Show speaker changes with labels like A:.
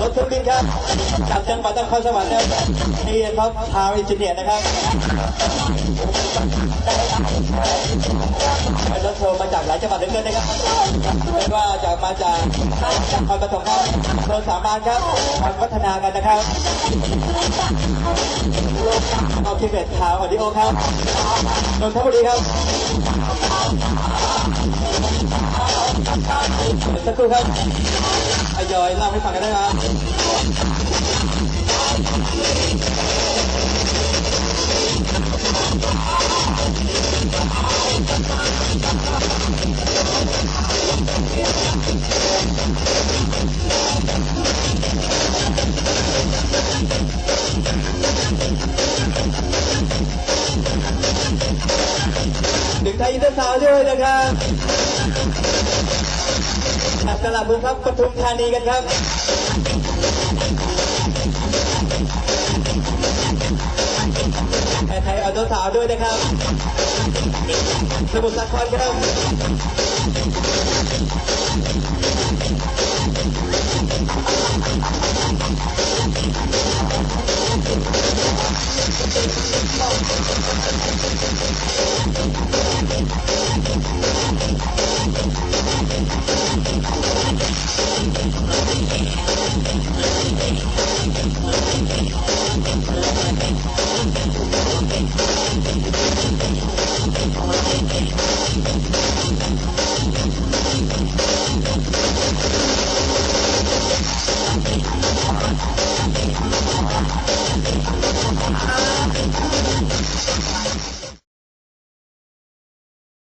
A: รถเครื่องบินครับจากจังหวัดนครสวรรค์ครับนี่ครับทาวอินจิเนียร์นะครับรถโทรมาจากหลายจังหวัดเหลือเกินนะครับไม่ว่าจากมาจากนครปฐมครับโทรสามานครับมาพัฒนากันนะครับเอาทีเบ็ดขาวออดิโอครับนนทบุรีครับสักครู่ครับ ทยอยเล่าให้ฟังกันนะครับถึงไทยอินเตอร์ซาวด้วยนะครับ จากตลาดบุญครับปทุมธานีกันครับไทยออโต้สาวด์ด้วยนะครับ สมุทรสาครครับ
B: เ